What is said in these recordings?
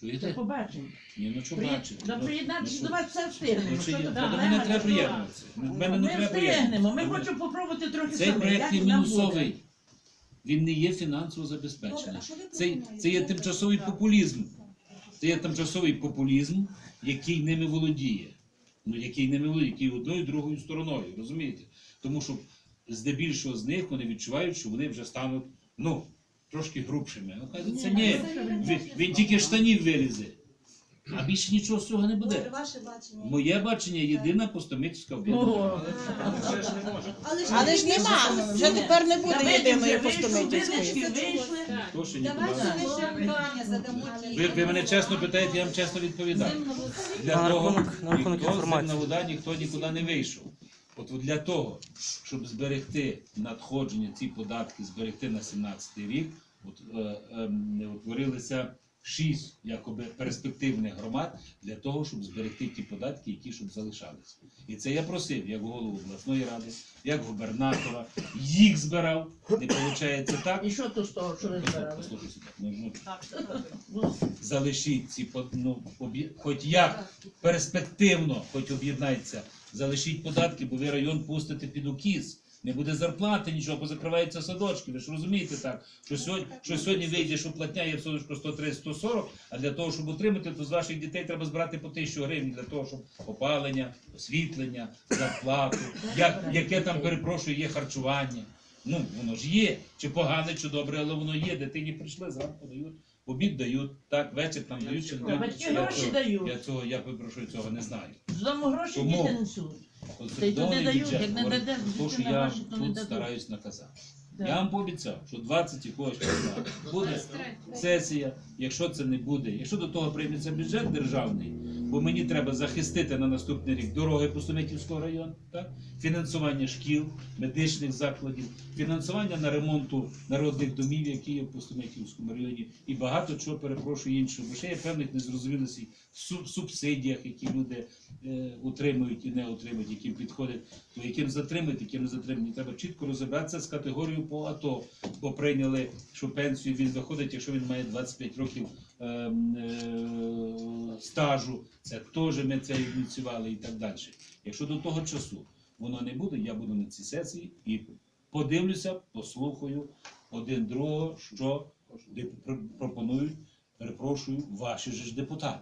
Чуєте? побачимо. Ні, ну що При- бачите? Да Ну, приєднатися ну, до вас все Ну, чи Що є? тут Та треба Що? приєднуватися. Мене не Ми треба встигнемо. Ми приєднуватися. хочемо попробувати трохи Цей самі. проект є Як нам буде? мінусовий. Він не є фінансово забезпечений. Це, це є тимчасовий популізм. Це є тимчасовий популізм, який ними володіє. Ну, який ними володіє, який одною і другою стороною, розумієте? Тому що здебільшого з них вони відчувають, що вони вже стануть, ну, трошки грубшими. А кажуть, ні, він, він тільки штанів вилізе. А більше нічого з цього не буде. Ваше бачення. Моє бачення єдина постомитівська об'єднання. Але ж, Але ж нема, вже тепер не буде єдиної постомитівської. Давайте питання задамо ті. Ви, мене чесно питаєте, я вам чесно відповідаю. Для На того, рахунок- на рахунок ніхто з інформації. ніхто нікуди не вийшов. От для того, щоб зберегти надходження, ці податки, зберегти на 17 рік, от, е, ем, утворилися шість якоби перспективних громад для того, щоб зберегти ті податки, які щоб залишалися. І це я просив як голову обласної ради, як губернатора, їх збирав. Не виходить так. І що то з того, що ви збирали? Послухай сюди, ну, ну, Ну, залишіть ці под- ну, об'є- хоч як перспективно, хоч об'єднайтеся, залишіть податки, бо ви район пустите під укіс. Не буде зарплати, нічого, позакриваються садочки. Ви ж розумієте так, що сьогодні, що сьогодні вийде, що платня є в садочку 130-140, а для того, щоб отримати, то з ваших дітей треба збирати по 1000 гривень для того, щоб опалення, освітлення, зарплату, як, яке там, перепрошую, є харчування. Ну, воно ж є, чи погане, чи добре, але воно є. Дитині прийшли, зранку дають, в обід дають, так, вечір там дають, чи не дають. Батьки Я гроші цього- дають. Я цього, я випрошую, цього не знаю. З дому гроші Тому- діти несуть. Та й Консолідований туди дають, бюджет як не говорить дадеш, про що дитина я гроші, то не тут дадуть. стараюсь наказати. Я вам пообіцяв, що 20 якогось числа буде сесія, якщо це не буде, якщо до того прийметься бюджет державний, бо мені треба захистити на наступний рік дороги Пустомитівського району, так? фінансування шкіл, медичних закладів, фінансування на ремонту народних домів, які є в Пустомитівському районі, і багато чого перепрошую іншого. Бо ще є певних незрозумілостей в субсидіях, які люди е, утримують і не утримують, яким підходять, то яким затримують, яким не затримують. Треба чітко розібратися з категорією по АТО, бо прийняли, що пенсію він виходить, якщо він має 25 років ем, е, стажу. Це теж ми це ініціювали і так далі. Якщо до того часу воно не буде, я буду на цій сесії і подивлюся, послухаю один другого, що пропонують, перепрошую, ваші ж депутати.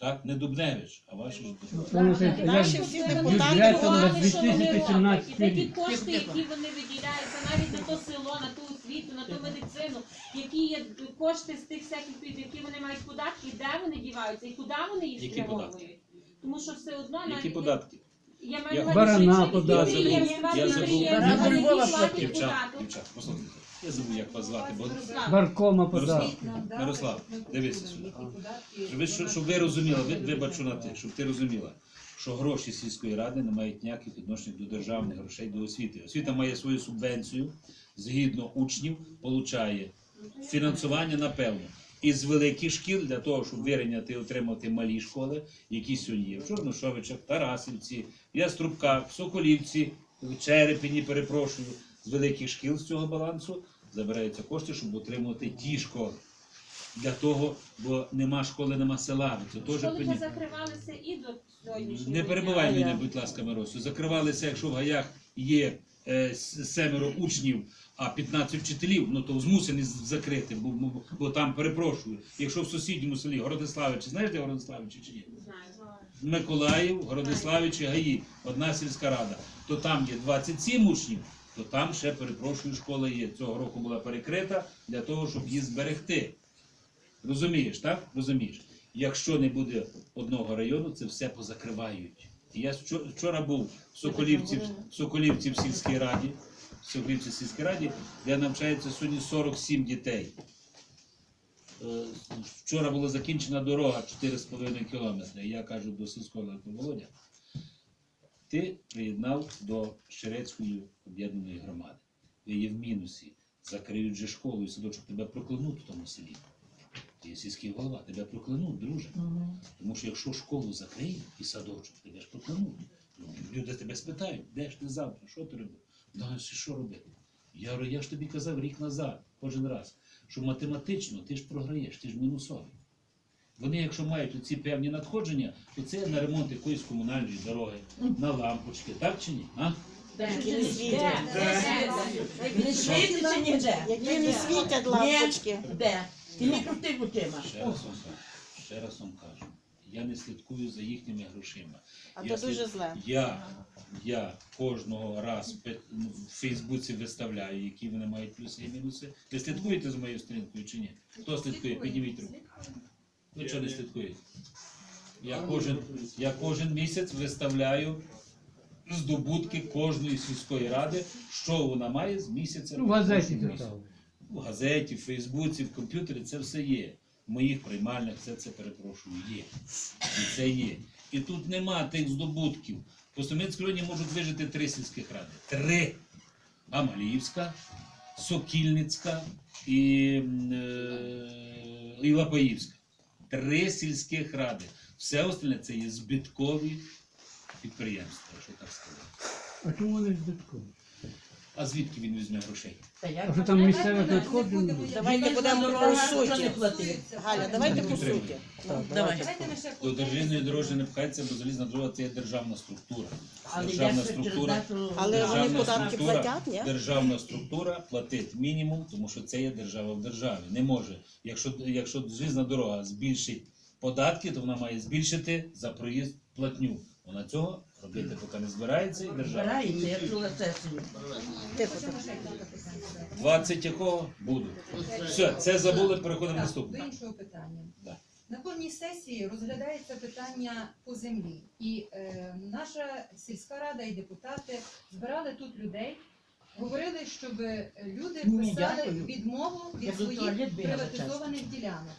Так, не Дубневич, а ваші ж депутати. Наші всі депутати Бюджетом на що вони 2017 І такі рік. кошти, які вони виділяються навіть на то село, на ту освіту, на ту медицину, які є кошти з тих всяких, під які вони мають податки, де вони діваються і куди вони їх Які спрямовують. Тому що все одно Які навіть податки? я Я- маю на Барана увазі, що податки. підприємства, Я забув. підприємства, Я забув. які платять Дівчат, податок. дівчат, послухайте. Я забув, як вас звати, бо Баркома подав. Мирослав, дивися сюди. Щоб ви, щоб, щоб ви розуміли, ви, вибачу на те, щоб ти розуміла, що гроші сільської ради не мають ніяких відношень до державних грошей до освіти. Освіта має свою субвенцію, згідно учнів, получає фінансування, напевно. Із великих шкіл для того, щоб вирівняти і отримати малі школи, які сьогодні є в Чорношовичах, Тарасівці, Яструбках, Соколівці, Черепіні, перепрошую, з великих шкіл з цього балансу забираються кошти, щоб отримувати ті школи. Для того, бо нема школи, нема села. Це теж Школи пені- позакривалися і до сьогоднішнього не дня. перебивай мене, будь ласка, Миросю. Закривалися, якщо в гаях є е, семеро учнів, а 15 вчителів, ну то змусені закрити, бо, бо, бо там перепрошую. Якщо в сусідньому селі Городиславичі, знаєш, де Городиславичі чи ні? Знаю. Миколаїв, Городиславичі, ГАІ, одна сільська рада, то там є 27 учнів, то там ще, перепрошую, школа є. Цього року була перекрита для того, щоб її зберегти. Розумієш, так? Розумієш. Якщо не буде одного району, це все позакривають. Я вчора був в Соколівці, в Соколівці в сільській раді, в Соколівці в сільській раді, де навчається сьогодні 47 дітей. Е, Вчора була закінчена дорога 4,5 кілометри. Я кажу до сільського Володя, ти приєднав до Щерецької об'єднаної громади. Ви є в мінусі. Закриють же школу і садочок, тебе проклянуть в тому селі. Ти є сільський голова, тебе проклянуть, друже. Мгм. Тому що якщо школу закриють і садочок, тебе ж проклянуть. Ну, люди тебе спитають, де ж ти завтра, що ти робив? Далі що робити? Я я ж тобі казав рік назад, кожен раз, що математично ти ж програєш, ти ж мінусовий. Вони, якщо мають оці певні надходження, то це на ремонт якоїсь комунальної дороги, на лампочки, так чи ні? А? Які не світять. Не світиться ніде. Які не світять лампочки. Де? Ти не крути очима. Ще раз вам кажу, ще раз вам кажу. Я не слідкую за їхніми грошима. А Я то дуже слід- зле. Я, я кожного раз в Фейсбуці виставляю, які вони мають плюси і мінуси. Ви слідкуєте за моєю сторінкою чи ні? Хто слідкує? Підніміть руку. Ви чого не слідкуєте? Я кожен, я кожен місяць виставляю здобутки кожної сільської ради, що вона має з місяця. Ну, в газеті так. В газеті, в Фейсбуці, в комп'ютері це все є. В моїх приймальнях все це перепрошую є. І це є. І тут нема тих здобутків. По Сумській районі можуть вижити три сільських ради. Три. Амаліївська, Сокільницька і, е, і Лапаївська. Три сільських ради. Все остальне це є збиткові підприємства, що так сказати. А чому вони збиткові? А звідки він візьме грошей? Та А що там місцевих надходжень? Давайте будемо по суті. Галя, давайте по суті. Давайте До державної дорожі не пхається, бо залізна дорога це є державна структура. Державна структура. Але вони Державна податки структура, платять, ні? Державна структура платить мінімум, тому що це є держава в державі. Не може. Якщо, якщо залізна дорога збільшить податки, то вона має збільшити за проїзд платню. Вона цього робити поки не збирається і держава. Збирається, я чула сесію. Хочемо тихо. ще кілька питань задати. 20 якого буду. Все, це забули, переходимо до Так, До іншого питання. Да. На кожній сесії розглядається питання по землі. І е, наша сільська рада і депутати збирали тут людей, говорили, щоб люди Ні, писали дякую. відмову Я від до своїх бігала приватизованих ділянок.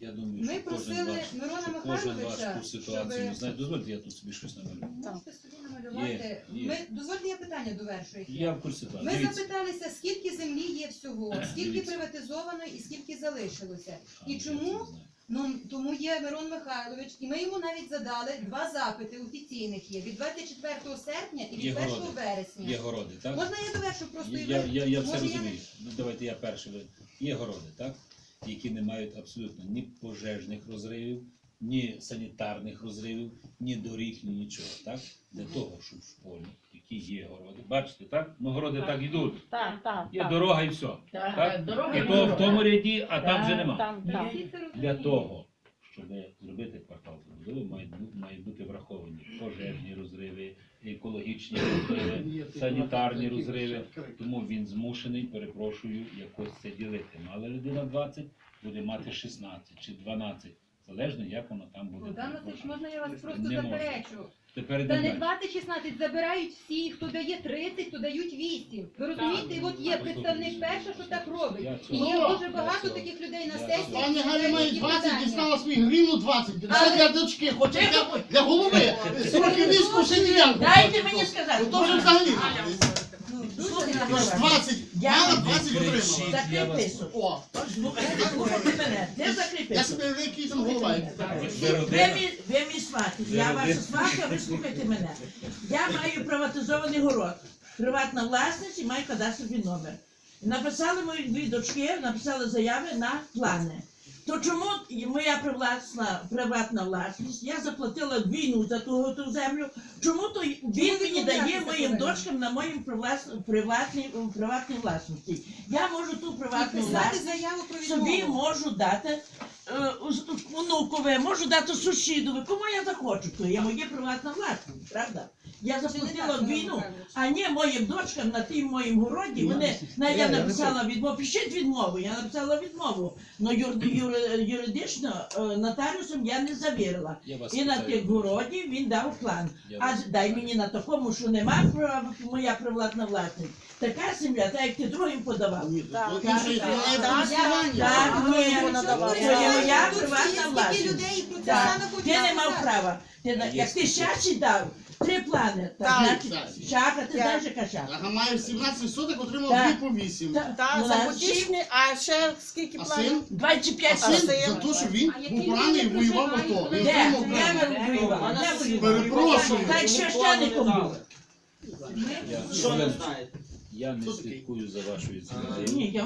Я думаю, Ми що кожен просили ваш, Мирона що кожен ваш Михайловича, ту ситуацію щоб- не знає. Дозвольте, я тут собі щось намалюю. Можете собі намалювати. Є, є. Ми дозвольте я питання довершую. Я в курсі. Ми Дивіться. запиталися, скільки землі є всього, скільки Дивіться. приватизовано і скільки залишилося. А, І я це чому? не знаю. Ну тому є Мирон Михайлович, і ми йому навіть задали два запити офіційних є від 24 серпня і від Є 1 городи. вересня. Є городи, так? Можна я довершу просто і Я, ви? я, я все Може, розумію. Ну, давайте я перший. ви- Є городи, так? Які не мають абсолютно ні пожежних розривів, ні санітарних розривів, ні доріг, ні нічого, так? Для того, щоб в полі, які є городи. Бачите, так? Ну городи так йдуть. Так, так, Є дорога і все. Так, Так? дорога І то в тому ряді, а там вже нема. Там, там. Для того, щоб зробити квартал мають бути враховані пожежні розриви, екологічні розриви, санітарні розриви. Тому він змушений, перепрошую, якось це ділити. Мала людина 20, буде мати 16 чи 12, залежно як воно там буде. Богдан Васильович, можна я вас просто Не можна. заперечу? Тепер Та не 20-16, забирають всі, хто дає 30, то дають 8. Ви розумієте, от є представник перша, що так робить. І є дуже багато таких людей на сесії. Пані Галя має 20, питання. дістала свій гривну 20. Це для дочки, хоче для, для голови. Сроки війську ще ділянку. Дайте мені сказати. Ну то вже взагалі. Ну, дуже Слухайте, багато. Тож 20, Я- мала 20 Не отримала. кричіть, я Закрий вас- писок. О, ну, слухайте мене. Де закрий я себе собі який там голова. Ви мій, ви мій сват, я ваша сватка, ви слухайте мене. Я маю приватизований город, приватна власність і маю кадастровий номер. Написали мої дві дочки, написали заяви на плани. То чому моя привласна, приватна власність, я заплатила війну за ту, ту землю, чому то він мені дає моїм дочкам на моїм привлас- приватній, приватній власності? Я можу ту приватну власність заяву про собі можу дати е, уз- онукове, можу дати сусідові, кому я захочу, то є моє приватна власність, правда? Я заплатила війну, а не моїм дочкам на тим моїм городі. Вони навіть я написала відмову, пишіть відмову, я написала відмову. але юр, юр, юридично е, нотаріусом я не завірила. Я вас І на питаю. тих городі він дав план. Я А вас дай мені на такому, що нема права, моя приватна власність. Така земля, так як ти другим подавав. Ні, Так, так, так, немає так. Так, ні. Це моя приватна власність. Так. Ти не мав права. Ти, на- як ти щачі дав, три плани. Так, Так. значить, Так. шака, ти Я- знаєш, яка шака. Ага, має 17 соток, отримав Так. 2 по 8. Та- Так, ну, за потішні, а ще скільки А планів? син? 25 А Син за те, що він А був поранений і воював в АТО. Він Де? отримав не. Де воював? Перепрошую. Так священником був. Я- Що не знаєте? Я не слідкую за вашою Але є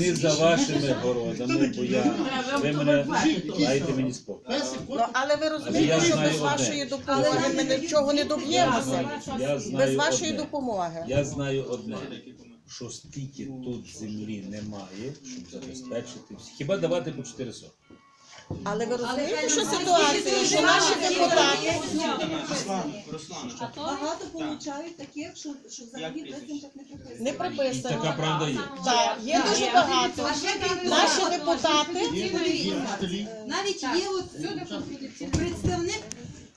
Не за вашими городами, бо я ви мене дайте мені спокій. Ну, але ви я розумієте, що знаю без одне. вашої допомоги ми нічого не Я доб'ємося. знаю, я Без знаю вашої одне. допомоги. Я знаю одне, що стільки тут землі немає, щоб забезпечити всі. Хіба давати по 4 сотки? Але ви розумієте, що ситуація, що наші депутати Багато получають таких, що, що взагалі так не прописано. не І приписано. така правда є. Так, є дуже багато. Наші депутати в. Навіть є от представник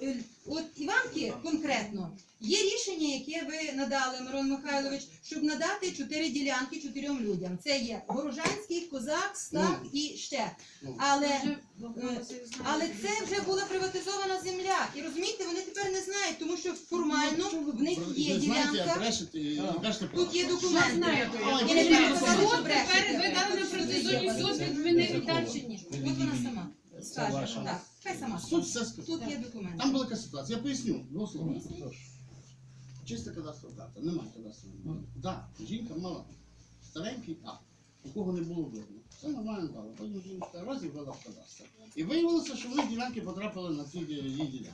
е, от Іванки конкретно. Є рішення, яке ви надали, Мирон Михайлович, щоб надати чотири ділянки чотирьом людям. Це є Горожанський, Козак, Став і ще. Ну. Але, е, але це вже була приватизована земля. І розумієте, вони тепер не знають, тому що формально в них є Ви ділянка, тут є документи. І не ви треба казати, що що ви дали на протизоні суд відмінив і далі ні. От вона сама скаже. Так, хай сама. Тут є документи. Там була така ситуація, я поясню. Чиста кадастрова карта, немає кадастрової. Так, жінка мала старенький а у кого не було видно. Все нормально дала. Потім жінка раз і ввела в кадастр. І виявилося, що вони ділянки потрапили на ці ді- її ділянки.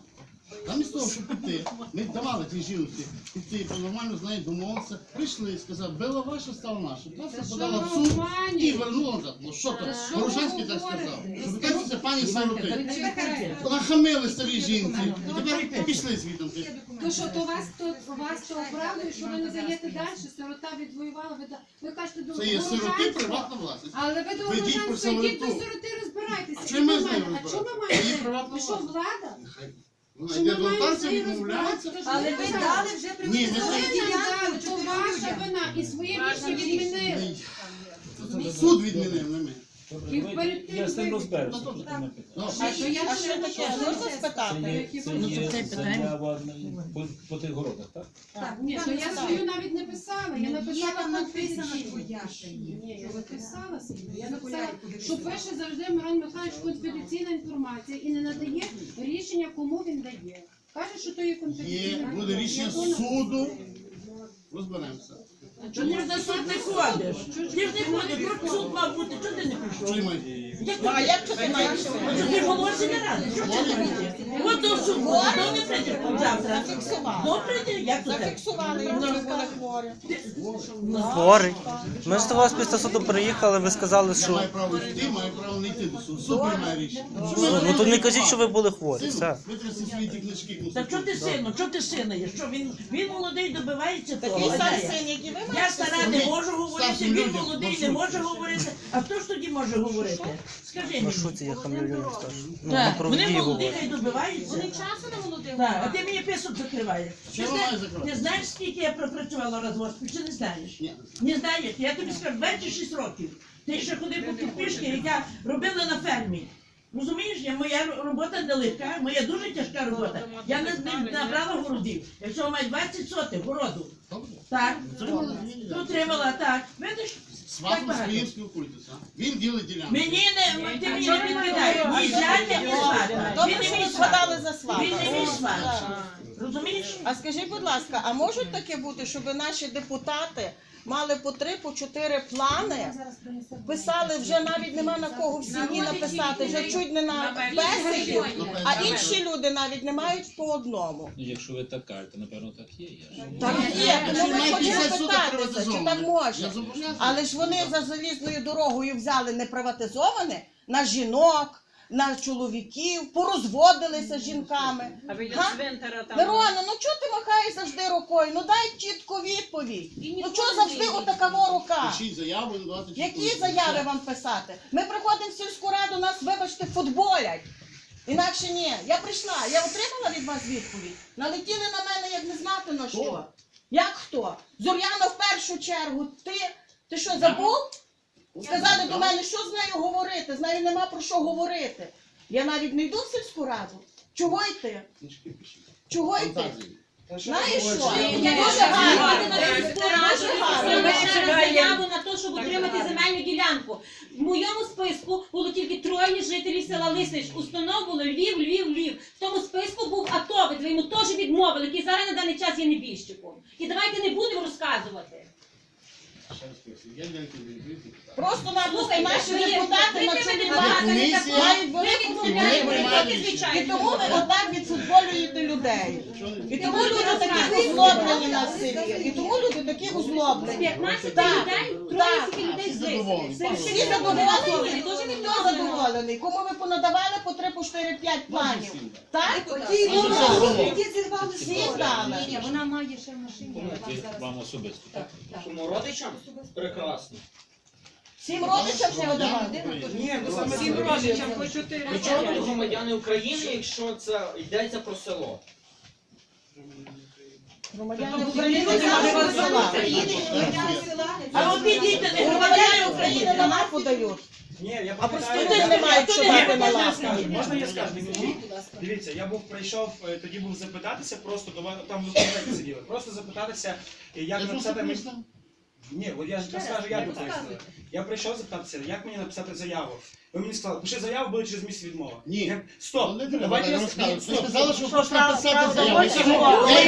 Замість того, щоб піти, ми давали тій жінці піти, по нормально з нею домовитися, прийшли і сказали, було ваше, стало наше. Просто подала в суд і вернула назад. Ну що то, Горожанський так сказав. Що питається пані сироти. Нахамили старі жінці. І тепер пішли звідти. То що, то вас то у вас то оправдує, що ви не даєте далі, сирота відвоювала, ви, ви кажете до Це є сироти приватна власність. але ви до Ви йдіть Горожанського про йдіть до сироти розбирайтеся. А чому ми з. А ви розбираємося? Її маєте? приватна Ви що, влада? Нехай. Вона Що йде ми до маємо з нею відмовляється. розбиратися? Але ви дали вже Ні, не приватизовану Ви нам дали, то чотирьом ваша людям. вина і своє рішення відмінили. Суд відмінив, на ми. І перед тим я з тим розберуся. Тут так. нема. А що, а що таке? Можна Це спитати? є, це є заява на- по, по тих городах, так? Так, Ні, то я свою навіть не писала, я написала там твоя ще є. Ні, я написала собі. Я написала, що пише завжди Мирон Михайлович конфіденційна інформація і не надає рішення, кому він дає. Каже, що то є конфіденційна Є, буде рішення суду. Розберемося. Чому ж на суд не ходиш? Ти ж не ходиш, про суд мав бути, чого ти не прийшов? Як Ну, а як ти маєш? Що ти? Що ти не прийти? От до суду, до не прийдеш завтра. Зафіксували. До прийти, як то так? Зафіксували, були хворі. Хворий. Ми ж до вас після суду приїхали, ви сказали, Я що. маю право йти, маю право не йти до суду. Суд приймає рішення. Ну то не кажіть, що ви були хворі. Все. Витряси свої ті книжки. Так що ти сину, що ти сина є? Що він, він молодий добивається того? Такий сам син, як і ви Я маєте стара не можу говорити, він молодий ну, не може говорити. А хто ж тоді може говорити? Скажи На мені. шуці я хамлюю старшу. Ну, на Так, вони проводі говорю. хай добиваються. Вони часу не молодих. Так, а ти мені писок закриваєш. Ти закривати? Ти знаєш, скільки я пропрацювала розвозку, чи не знаєш? Ні. Не знаєш, я тобі скажу, 26 років. Ти ще ходив по підпишки, як я робила на фермі. Розумієш, я, моя робота нелегка, моя дуже тяжка робота. Я не, не набрала городів. Якщо має 20 сотих городу, так, Отримали. отримала так. Видиш, З вами своїм спілкуйтеся. Він ділить ділянку. Мені не, ти мені не відкидай. Ні зятя, ні свата. Він не мій сват. за Він не мій свата. сват. Розумієш? А скажіть, будь ласка, а можуть таке бути, щоб наші депутати мали по три, по чотири плани, писали вже навіть нема на кого в сім'ї написати, вже чуть не на бесіді, а інші люди навіть не мають по одному. Ну, Якщо ви так кажете, напевно так є. Я ж- Так є, тому ми хочемо питатися, чи так можна. Але ж вони за залізною дорогою взяли не приватизоване на жінок, на чоловіків, порозводилися з жінками. А ви Га? цвинтара там. Мирона, ну чого ти махаєш завжди рукою? Ну дай чітку відповідь. Ну чого завжди отакава рука? Пишіть заяву Які заяви вам писати? Ми приходимо в сільську раду, нас, вибачте, футболять. Інакше ні. Я прийшла, я отримала від вас відповідь. Налетіли на мене, як не знати на що. Як хто? Зоряна в першу чергу. Ти, ти що, забув? Сказали до мене, що з нею говорити? З нею нема про що говорити. Я навіть не йду в сільську раду. Чого йти? Чого йти? Знаєш що? Я Дуже гарно. Дуже гарно. заяву на те, щоб отримати земельну ділянку. В моєму списку було тільки троє жителів села Лиснич. Установ було Львів, Львів, Львів. В тому списку був атовець, ви йому теж відмовили, який зараз на даний час є небіжчиком. І давайте не будемо розказувати. Я не відкриті. Просто-напросто наші депутати на чолі влади мають велику приймають І тому ви отак відфутболюєте людей. І тому люди такі озлоблені на селі. І тому люди такі озлоблені. 15 Так, людей, так. троє тільки людей Всі з задоволені. Всі задоволені, дуже ніхто задоволений. Кому ви понадавали по 3, по 4, 5 планів. Так? Ті, ну, які зірвали Всі здали. Ні, вона має ще в машині. вам особисто. Так, так. Кому родичам? Прекрасно. Всім родичам не видавали. Ні, ну саме Всім родичам по чотири. При чому тут громадяни України, якщо це йдеться про село? Громадяни України не села. А от підійте, не Громадяни України України. на лапу. Ні, я А пам'ятаю. прості люди не мають що дати лапу. Можна я скажу? Дивіться, я був прийшов, е, тоді був запитатися, просто до там ви в сиділи. Просто запитатися, е, як написати мені. Ні, от я ж розкажу, як ви пояснили. Я прийшов запитатися, як мені написати заяву. Ви мені сказали, пиши заяву, буде через місяць відмова. Ні. Я- Стоп, Ну, не треба, давайте я я розказую. ні, Ви стоп. сказали, що хочете правда, заяву. Я кажу, Я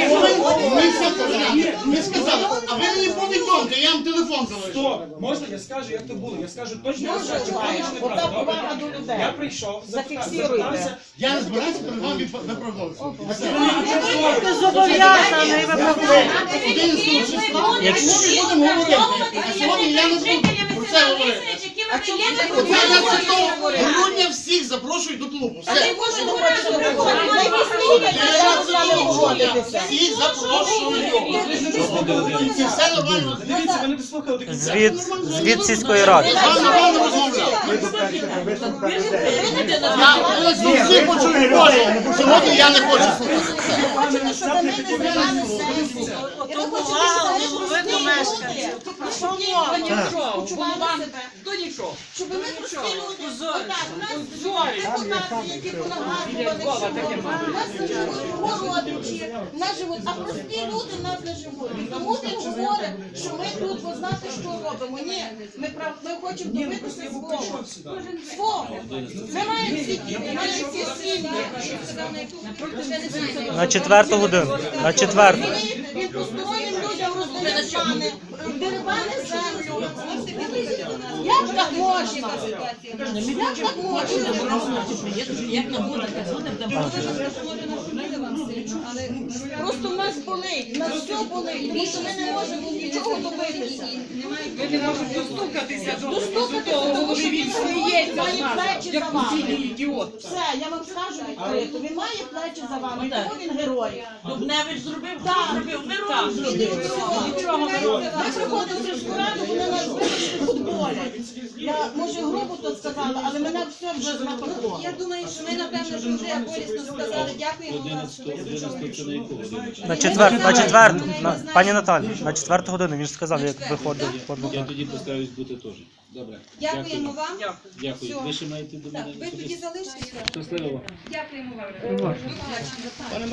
їх. Ви сказали, а ви мені повідомте, я вам телефон залишу. Стоп, можна я скажу, як то було? Я скажу точно, Дуже як це правда, чи неправда. Добре? повага до людей. Я прийшов, Зафіксируйте. запитався, Я не збираюся перед вами відп- виправдовуватися. Ти зобов'язаний Одинадцятого числа, якщо ми будемо говорити, а сьогодні я не буду про це говорити. А чому не говорити? грудня всіх запрошую до клубу. А ти Все. Всіх запрошую. Це все нормально. Дивіться, ви не дослухали до кінця. Сільської ради. Я з вами нормально розмовляв. Я всі почули Боже. Сьогодні я не хочу слухати. Все. Ви хочете, щоб ми щоб прості люди, отак, у нас депутати, які понагадували, що у нас не живуть родичі, у нас живуть, а прості люди в нас не живуть. Тому він говорить, що ми тут ви знаєте, що робимо. Ні, ми прав, ми хочемо добитися свого. Свого. Ми маємо всі діти, ми маємо всі сім'ї. На четверту годину. На четверту. Він постороннім людям роздає плани, дерибани землю. Як так можна? Як так можна? Як не як так буде, буде. Просто в нас болить, в нас все болить, тому що ми не можемо нічого добитися. Ви не можете достукатися до Достукатися, тому що він сміється має плечі за вами. ідіот. Все, я вам скажу відкрито, він має плечі за вами, тому він герой. Дубневич зробив, Так. зробив, Мирон зробив. Все, ми приходимо в сільську раду, вони нас вибачте футболять. Я, може, грубо то сказала, але мене все вже знапекло. Я думаю, що ми, напевно, вже болісно сказали. Дякуємо вам, що ви 11 це на четверту, на четверту. На, пані Наталі, на четверту годину він ж сказав, як виходить. Я виходить. тоді постараюсь бути теж. Добре. Дякуємо вам. Дякую. Все. Ви ще маєте до Так, мене ви тоді особисто? залишитеся. Щасливо. Дякуємо вам. До побачення. Пане